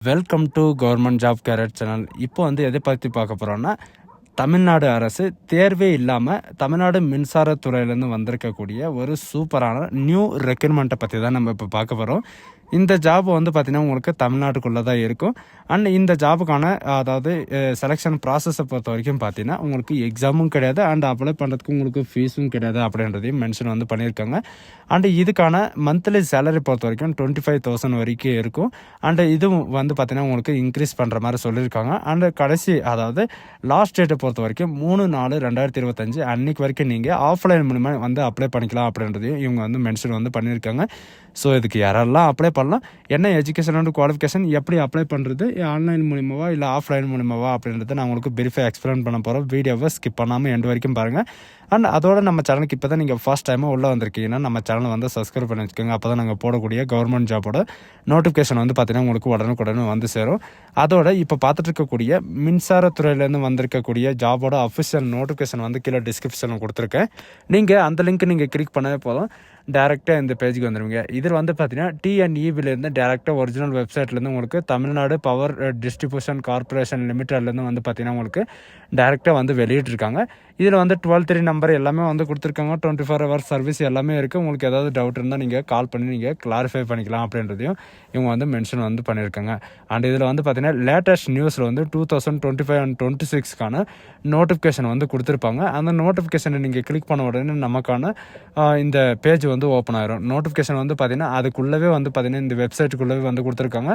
Welcome to government job carrot channel இப்போ வந்து எதை பற்றி பார்க்க போகிறோன்னா தமிழ்நாடு அரசு தேர்வே இல்லாமல் தமிழ்நாடு மின்சாரத்துறையிலேருந்து வந்திருக்கக்கூடிய ஒரு சூப்பரான நியூ ரெக்யூர்மெண்ட்டை பற்றி தான் நம்ம இப்போ பார்க்க போகிறோம் இந்த ஜாப் வந்து பார்த்திங்கன்னா உங்களுக்கு தமிழ்நாட்டுக்குள்ளே தான் இருக்கும். அண்ட் இந்த ஜாபுக்கான அதாவது செலெக்ஷன் ப்ராசஸை பொறுத்த வரைக்கும் பார்த்தீங்கன்னா உங்களுக்கு எக்ஸாமும் கிடையாது. அண்ட் அப்ளை பண்ணுறதுக்கு உங்களுக்கு ஃபீஸும் கிடையாது அப்படின்றதையும் மென்ஷன் வந்து பண்ணியிருக்காங்க. அண்ட் இதுக்கான மந்த்லி சேலரி பொறுத்த வரைக்கும் டுவெண்ட்டி ஃபைவ் தௌசண்ட் வரைக்கும் இருக்கும். அண்ட் இதுவும் வந்து பார்த்திங்கன்னா உங்களுக்கு இன்க்ரீஸ் பண்ணுற மாதிரி சொல்லியிருக்காங்க. அண்ட் கடைசி அதாவது லாஸ்ட் டேட்டை பொறுத்த வரைக்கும் மூணு நாலு ரெண்டாயிரத்தி இருபத்தஞ்சு அன்னைக்கு வரைக்கும் நீங்கள் ஆஃப்லைன் மூலிமா வந்து அப்ளை பண்ணிக்கலாம் அப்படின்றதையும் இவங்க வந்து மென்ஷன் வந்து பண்ணியிருக்காங்க. ஸோ இதுக்கு யாரெல்லாம் அப்ளை பண்ணலாம்? என்ன எஜுகேஷன் அண்ட் குவாலிஃபிகேஷன் எப்படி அப்ளை பண்ணுறது ஆன்லைன் மூலிமாவா இல்லை ஆஃப்லைன் மூலியமாவா அப்படின்றத நான் உங்களுக்கு பெரிஃபை எக்ஸ்பிளைன் பண்ண போகிறோம் வீடியோவை ஸ்கிப் பண்ணாமல் எண்டு வரைக்கும் பாருங்கள் அண்ட் அதோட நம்ம சேனலுக்கு இப்போ தான் நீங்கள் ஃபஸ்ட் டைமாக உள்ளே வந்திருக்கீங்கன்னா நம்ம சேனலை வந்து சப்ஸ்கிரைப் பண்ணி வச்சுக்கோங்க. அப்போ தான் நாங்கள் போடக்கூடிய கவர்மெண்ட் ஜாபோட நோட்டிஃபிகேஷன் வந்து பார்த்தீங்கன்னா உங்களுக்கு உடனுக்குடனே வந்து சேரும். அதோட இப்போ பார்த்துட்டு இருக்கக்கூடிய மின்சாரத்துறையிலேருந்து வந்திருக்கக்கூடிய ஜாபோட அஃபிஷியல் நோட்டிஃபிகேஷன் வந்து கீழே டிஸ்கிரிப்ஷனில் கொடுத்துருக்கேன். நீங்கள் அந்த லிங்க் நீங்கள் கிளிக் பண்ணவே போதும். டேரெக்டாக இந்த பேஜுக்கு வந்துடுவீங்க இதில் வந்து பார்த்தீங்கன்னா டிஎன்இபிலேருந்து டேரெக்டாக ஒரிஜினல் வெப்சைட்லேருந்து உங்களுக்கு தமிழ்நாடு பவர் டிஸ்ட்ரிபியூஷன் கார்பரேஷன் லிமிட்டட்லேருந்து வந்து பார்த்தீங்கன்னா உங்களுக்கு டேரெக்டாக வந்து வெளியிட்ருக்காங்க இதில் வந்து டுவெல் த்ரீ நம்பர் எல்லாமே வந்து கொடுத்துருக்காங்க. டுவெண்ட்டி ஃபோர் ஹவர்ஸ் சர்வீஸ் எல்லாமே இருக்குது உங்களுக்கு ஏதாவது டவுட் இருந்தால் நீங்கள் கால் பண்ணி நீங்கள் கிளாரிஃபை பண்ணிக்கலாம் அப்படின்றதையும் இவங்க வந்து மென்ஷன் வந்து பண்ணியிருக்காங்க. அண்ட் இதில் வந்து பார்த்தீங்கன்னா லேட்டஸ்ட் நியூஸில் வந்து two thousand twenty five and twenty சிக்ஸ்க்கான notification வந்து கொடுத்துருப்பாங்க. அந்த நோட்டிஃபிகேஷனை நீங்கள் கிளிக் பண்ண உடனே நமக்கான இந்த பேஜ் வந்து ஓப்பன் ஆயிரும். நோட்டிஃபிகேஷன் வந்து பார்த்தீங்கன்னா அதுக்குள்ளவே வந்து பார்த்தீங்கன்னா இந்த வெப்சைட்டுக்குள்ளவே வந்து கொடுத்துருக்காங்க.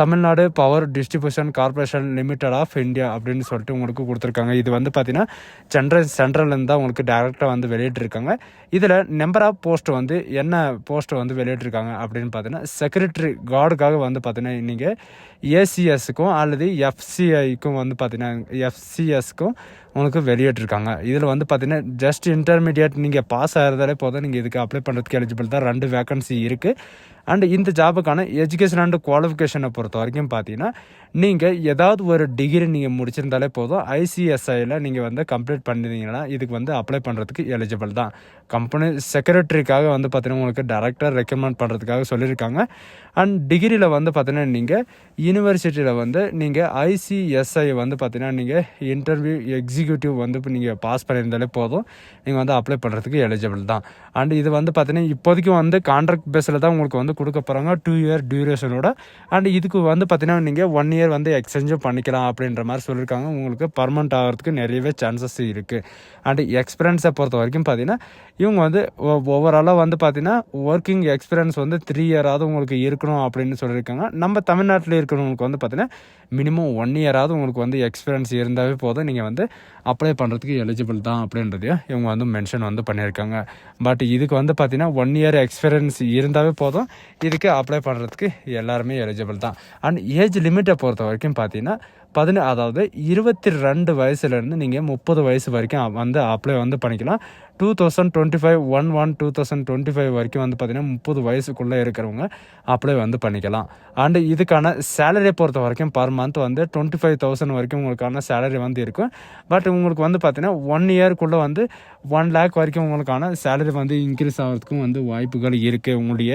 Tamil Nadu power distribution corporation limited of India அப்படின்னு சொல்லிட்டு உங்களுக்கு கொடுத்துருக்காங்க. இது வந்து பார்த்தீங்கன்னா சென்ட்ரல் சென்ட்ரல்லேருந்து தான் உங்களுக்கு டேரெக்டாக வந்து வெளியிட்டிருக்காங்க. இதில் நம்பர் ஆஃப் போஸ்ட் வந்து என்ன போஸ்ட் வந்து வெளியிட்டிருக்காங்க அப்படின்னு பார்த்தீங்கன்னா செக்ரட்டரி கார்டுக்காக வந்து பார்த்தீங்கன்னா நீங்கள் ஏசிஎஸ்க்கும் அல்லது எஃப்சிஐக்கும் வந்து பார்த்தீங்கன்னா எஃப்சிஎஸ்க்கும் உங்களுக்கு வெளியிட்டிருக்காங்க. இதில் வந்து பார்த்தீங்கன்னா ஜஸ்ட் இன்டர்மீடியட் நீங்கள் பாஸ் ஆகிறதாலே போதும். நீங்கள் இதுக்கு அப்ளை பண்ணுறதுக்கு எலிஜிபிள் தான். ரெண்டு வேகன்சி இருக்குது அண்ட் இந்த ஜாபுக்கான எஜுகேஷன் அண்ட் குவாலிஃபிகேஷனை பொறுத்த வரைக்கும் பார்த்தீங்கன்னா நீங்கள் ஏதாவது ஒரு டிகிரி நீங்கள் முடிச்சிருந்தாலே போதும். ஐசிஎஸ்ஐயில் நீங்கள் வந்து கம்ப்ளீட் பண்ணிருந்தீங்கன்னா இதுக்கு வந்து அப்ளை பண்ணுறதுக்கு எலிஜிபிள் தான். கம்பெனி செக்ரட்டரிக்காக வந்து பார்த்தீங்கன்னா உங்களுக்கு டேரக்டர் ரெக்கமெண்ட் பண்ணுறதுக்காக சொல்லியிருக்காங்க. அண்ட் டிகிரியில் வந்து பார்த்தீங்கன்னா நீங்கள் யூனிவர்சிட்டியில் வந்து நீங்கள் ஐசிஎஸ்ஐ வந்து பார்த்தீங்கன்னா நீங்கள் இன்டர்வியூ எக்ஸிக்யூட்டிவ் வந்து இப்போ நீங்கள் பாஸ் பண்ணியிருந்தாலே போதும். நீங்கள் வந்து அப்ளை பண்ணுறதுக்கு எலிஜிபிள் தான். அண்ட் இது வந்து பார்த்தீங்கன்னா இப்போதைக்கு வந்து கான்ட்ராக்ட் பேஸில் தான் உங்களுக்கு வந்து கொடுக்க போகிறாங்க டூ இயர் டியூரேஷனோட அண்ட் இதுக்கு வந்து பார்த்தீங்கன்னா நீங்கள் ஒன் இயர் வந்து எக்ஸ்சேஞ்சும் பண்ணிக்கலாம் அப்படின்ற மாதிரி சொல்லியிருக்காங்க உங்களுக்கு பர்மனெண்ட் ஆகிறதுக்கு நிறையவே சான்சஸ் இருக்குது அண்ட் எக்ஸ்பீரியன்ஸை பொறுத்த வரைக்கும் பார்த்தீங்கன்னா இவங்க வந்து ஓவராலாக வந்து பார்த்தீங்கன்னா ஒர்க்கிங் எக்ஸ்பீரியன்ஸ் வந்து த்ரீ இயராவது உங்களுக்கு இருக்கணும் அப்படின்னு சொல்லியிருக்காங்க நம்ம தமிழ்நாட்டில் இருக்கிறவங்களுக்கு வந்து பார்த்தீங்கன்னா மினிமம் ஒன் இயராவது உங்களுக்கு வந்து எக்ஸ்பீரியன்ஸ் இருந்தாவே போதும். நீங்கள் வந்து அப்ளை பண்ணுறதுக்கு எலிஜிபிள் தான் அப்படின்றதையும் இவங்க வந்து மென்ஷன் வந்து பண்ணியிருக்காங்க. பட் இதுக்கு வந்து பார்த்தீங்கன்னா ஒன் இயர் எக்ஸ்பீரியன்ஸ் இருந்தாவே போதும். இதுக்கு அப்ளை பண்ணுறதுக்கு எல்லாருமே எலிஜிபிள் தான். அண்ட் ஏஜ் லிமிட்டை பொறுத்த வரைக்கும் பார்த்தீங்கன்னா பதின அதாவது இருபத்தி ரெண்டு வயசுலேருந்து நீங்கள் முப்பது வயசு வரைக்கும் வந்து அப்ளை வந்து பண்ணிக்கலாம். Two thousand twenty five one one two thousand twenty five வரைக்கும் வந்து பார்த்தீங்கன்னா முப்பது வயசுக்குள்ளே இருக்கிறவங்க அப்ளை வந்து பண்ணிக்கலாம். அண்டு இதுக்கான சேலரியை பொறுத்த வரைக்கும் பர் மந்த் வந்து டுவெண்ட்டி ஃபைவ் தௌசண்ட் வரைக்கும் உங்களுக்கான சேலரி வந்து இருக்கும். பட் உங்களுக்கு வந்து பார்த்திங்கன்னா ஒன் இயர்க்குள்ளே வந்து ஒன் லேக் வரைக்கும் உங்களுக்கான சேலரி வந்து இன்க்ரீஸ் ஆகிறதுக்கும் வந்து வாய்ப்புகள் இருக்குது உங்களுடைய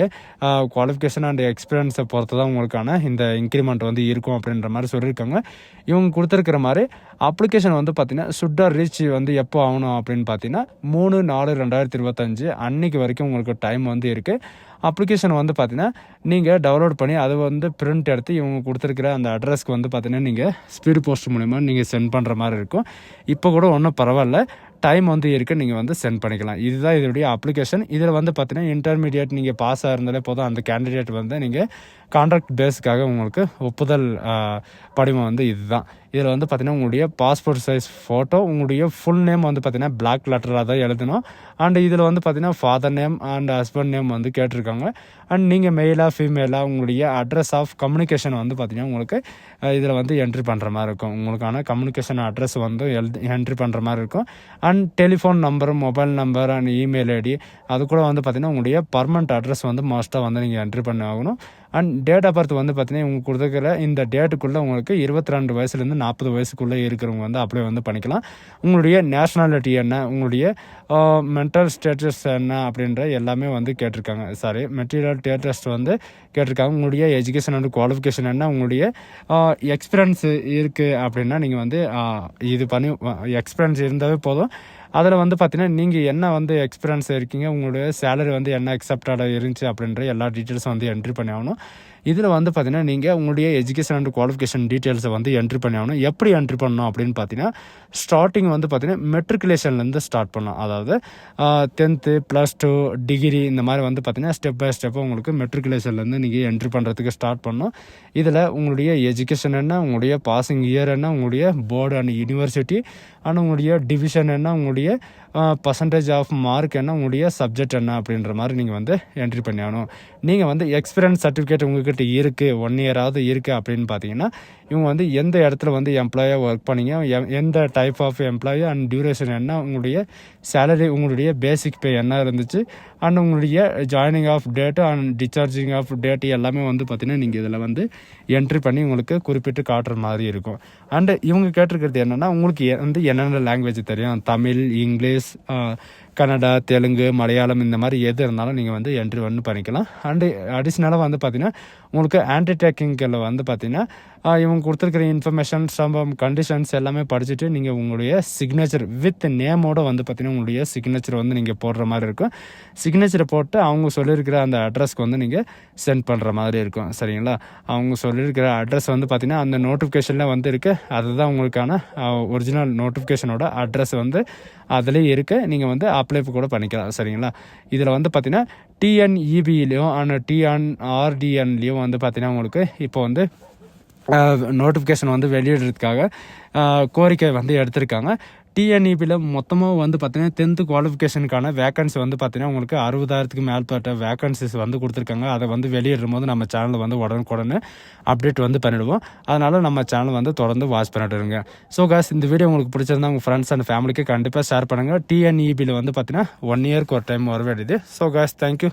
குவாலிஃபிகேஷன் அண்ட் எக்ஸ்பீரியன்ஸை பொறுத்து தான் உங்களுக்கான இந்த இன்க்ரிமெண்ட் வந்து இருக்கும் அப்படின்ற மாதிரி சொல்லியிருக்காங்க. இவங்க கொடுத்துருக்கிற மாதிரி அப்ளிகேஷன் வந்து பார்த்தீங்கன்னா சுட்டர் ரீச் வந்து எப்போ ஆகணும் அப்படின்னு பார்த்தீங்கன்னா மூணு நாலு ரெண்டாயிரத்தி இருபத்தஞ்சு அன்னைக்கு வரைக்கும் உங்களுக்கு டைம் வந்து இருக்குது அப்ளிகேஷன் வந்து பார்த்தீங்கன்னா நீங்கள் டவுன்லோட் பண்ணி அதை வந்து பிரிண்ட் எடுத்து இவங்க கொடுத்துருக்கிற அந்த அட்ரஸ்க்கு வந்து பார்த்தீங்கன்னா நீங்கள் ஸ்பீடு போஸ்ட் மூலிமா நீங்கள் சென்ட் பண்ணுற மாதிரி இருக்கும். இப்போ கூட ஒன்றும் பரவாயில்ல. டைம் வந்து இருக்குது நீங்கள் வந்து சென்ட் பண்ணிக்கலாம். இதுதான் இதோடைய அப்ளிகேஷன் இதில் வந்து பார்த்தீங்கன்னா இன்டர்மீடியட் நீங்கள் பாஸ் ஆகிருந்தாலே போதும். அந்த கேண்டிடேட் வந்து நீங்கள் கான்ட்ராக்ட் பேஸுக்காக உங்களுக்கு ஒப்புதல் படிமம் வந்து இதுதான். இதில் வந்து பார்த்தீங்கன்னா உங்களுடைய பாஸ்போர்ட் சைஸ் ஃபோட்டோ உங்களுடைய ஃபுல் நேம் வந்து பார்த்தீங்கன்னா பிளாக் லெட்டராக தான் எழுதணும். அண்ட் இதில் வந்து பார்த்தீங்கன்னா father name and husband name வந்து கேட்டிருக்காங்க. அண்ட் நீங்கள் மெயிலாக ஃபீமேலாக உங்களுடைய அட்ரஸ் ஆஃப் கம்யூனிகேஷன் வந்து பார்த்தீங்கன்னா உங்களுக்கு இதில் வந்து என்ட்ரி பண்ணுற மாதிரி இருக்கும். உங்களுக்கான கம்யூனிகேஷன் அட்ரஸ் வந்து எழுதி என்ட்ரி பண்ணுற மாதிரி இருக்கும். And telephone number mobile number and email ID அது கூட வந்து பார்த்தீங்கன்னா உங்களுடைய பர்மனண்ட் அட்ரஸ் வந்து மோஸ்ட்டாக வந்து நீங்கள் என்ட்ரி பண்ணி ஆகணும். அண்ட் டேட் ஆஃப் பர்த் வந்து பார்த்தீங்கன்னா உங்களுக்கு கொடுத்துருக்கிற இந்த டேட்டுக்குள்ளே உங்களுக்கு இருபத்தி ரெண்டு வயசுலேருந்து நாற்பது வயசுக்குள்ளே இருக்கிறவங்க வந்து அப்ளை வந்து பண்ணிக்கலாம். உங்களுடைய நேஷ்னாலிட்டி என்ன? உங்களுடைய மென்டல் ஸ்டேட்டஸ் என்ன அப்படின்ற எல்லாமே வந்து கேட்டிருக்காங்க. சாரி மெட்டீரியல் ஸ்டேட்டஸ் வந்து கேட்டிருக்காங்க. உங்களுடைய எஜுகேஷன் அண்ட் குவாலிஃபிகேஷன் என்ன? உங்களுடைய எக்ஸ்பீரியன்ஸ் இருக்குது அப்படின்னா நீங்கள் வந்து இது பண்ணி எக்ஸ்பீரியன்ஸ் இருந்தாவே போதும். அதில் வந்து பார்த்தீங்கன்னா நீங்கள் என்ன வந்து எக்ஸ்பீரியன்ஸ் இருக்கீங்க உங்களுடைய சேலரி வந்து என்ன அக்செப்டடாக இருந்துச்சு அப்படின்ற எல்லா டீட்டெயில்ஸும் வந்து என்ட்ரி பண்ணி ஆகணும். இதில் வந்து பார்த்தீங்கன்னா நீங்கள் உங்களுடைய எஜுகேஷன் அண்ட் குவாலிஃபிகேஷன் டீட்டெயில்ஸை வந்து என்ட்ரி பண்ணி ஆகணும். எப்படி என்ட்ரி பண்ணணும் அப்படின்னு பார்த்தீங்கன்னா ஸ்டார்டிங் வந்து பார்த்தீங்கன்னா மெட்ரிகுலேஷன்லேருந்து ஸ்டார்ட் பண்ணணும் அதாவது டென்த்து ப்ளஸ் டூ டிகிரி இந்த மாதிரி வந்து பார்த்தீங்கன்னா ஸ்டெப் பை ஸ்டெப்பாக உங்களுக்கு மெட்ரிகுலேஷன்லேருந்து நீங்கள் என்ட்ரி பண்ணுறதுக்கு ஸ்டார்ட் பண்ணணும். இதில் உங்களுடைய எஜுகேஷன் என்ன உங்களுடைய பாசிங் இயர் என்ன உங்களுடைய போர்டு அண்ட் யூனிவர்சிட்டி அண்ட் உங்களுடைய டிவிஷன் என்ன உங்களுடைய பர்சன்டேஜ் ஆஃப் மார்க் என்ன உங்களுடைய சப்ஜெக்ட் என்ன அப்படின்ற மாதிரி நீங்கள் வந்து என்ட்ரி பண்ணி ஆகணும் நீங்கள் வந்து எக்ஸ்பீரியன்ஸ் சர்டிஃபிகேட் உங்கள்கிட்ட இருக்குது ஒன் இயராவது இருக்குது அப்படின்னு பார்த்தீங்கன்னா இவங்க வந்து எந்த இடத்துல வந்து எம்ப்ளாயாக ஒர்க் பண்ணீங்க? எந்த type of employee and duration என்ன? உங்களுடைய சேலரி உங்களுடைய பேசிக் பே என்ன இருந்துச்சு? அண்ட் உங்களுடைய joining of date and discharging of date எல்லாமே வந்து பார்த்தீங்கன்னா நீங்கள் இதில் வந்து என்ட்ரி பண்ணி உங்களுக்கு குறிப்பிட்டு காட்டுற மாதிரி இருக்கும். அண்டு இவங்க கேட்டிருக்கிறது என்னென்னா உங்களுக்கு எ- வந்து என்னென்ன லாங்குவேஜ் தெரியும்? தமிழ் இங்கிலீஷ் கன்னடா தெலுங்கு மலையாளம் இந்த மாதிரி எது இருந்தாலும் நீங்கள் வந்து என்ட்ரி வந்து பண்ணிக்கலாம். அண்டு அடிஷ்னலாக வந்து பார்த்திங்கன்னா உங்களுக்கு ஆன்டி டேக்கிங்கில் வந்து பார்த்தீங்கன்னா இவங்க கொடுத்துருக்கிற இன்ஃபர்மேஷன் சம்பவம் கண்டிஷன்ஸ் எல்லாமே படிச்சுட்டு நீங்கள் உங்களுடைய சிக்னேச்சர் வித் நேமோட வந்து பார்த்தீங்கன்னா உங்களுடைய சிக்னேச்சர் வந்து நீங்கள் போடுற மாதிரி இருக்கும். சிக்னேச்சரை போட்டு அவங்க சொல்லியிருக்கிற அந்த அட்ரஸ்க்கு வந்து நீங்கள் சென்ட் பண்ணுற மாதிரி இருக்கும். சரிங்களா? அவங்க சொல்லியிருக்கிற அட்ரஸ் வந்து பார்த்தீங்கன்னா அந்த நோட்டிஃபிகேஷனில் வந்து இருக்குது அதுதான் உங்களுக்கான ஒரிஜினல் நோட்டிஃபிகேஷனோட அட்ரஸ் வந்து அதுலேயே இருக்குது நீங்கள் வந்து அப்ளை கூட பண்ணிக்கலாம். சரிங்களா? இதில் வந்து பார்த்திங்கன்னா டிஎன்இபிலையும் அண்ட் டிஎன் ஆர்டிஎன்லேயும் வந்து பார்த்திங்கன்னா உங்களுக்கு இப்போ வந்து நோட்டிஃபிகேஷன் வந்து வெளியிடுறதுக்காக கோரிக்கை வந்து எடுத்திருக்காங்க. டிஎன்இபியில் மொத்தமாக வந்து பார்த்தீங்கன்னா டென்த்து குவாலிஃபிகேஷனுக்கான வேகன்சி வந்து பார்த்தீங்கன்னா உங்களுக்கு அறுபதாயிரத்துக்கு மேற்பட்ட வேகன்சிஸ் வந்து கொடுத்துருக்காங்க. அதை வந்து வெளியிடும் போது நம்ம சேனலில் வந்து உடனுக்குடனே அப்டேட் வந்து பண்ணிவிடுவோம் அதனால் நம்ம சேனல் வந்து தொடர்ந்து வாட்ச் பண்ணிட்டு ஸோ காஸ் இந்த வீடியோ உங்களுக்கு பிடிச்சிருந்தா உங்கள் ஃப்ரெண்ட்ஸ் அண்ட் ஃபேமிலிக்கு கண்டிப்பாக ஷேர் பண்ணுங்கள் டிஎன்இபியில் வந்து பார்த்தீங்கன்னா ஒன் இயர்க்கு ஒரு டைம் வர வேண்டியது ஸோ காஸ் தேங்க்யூ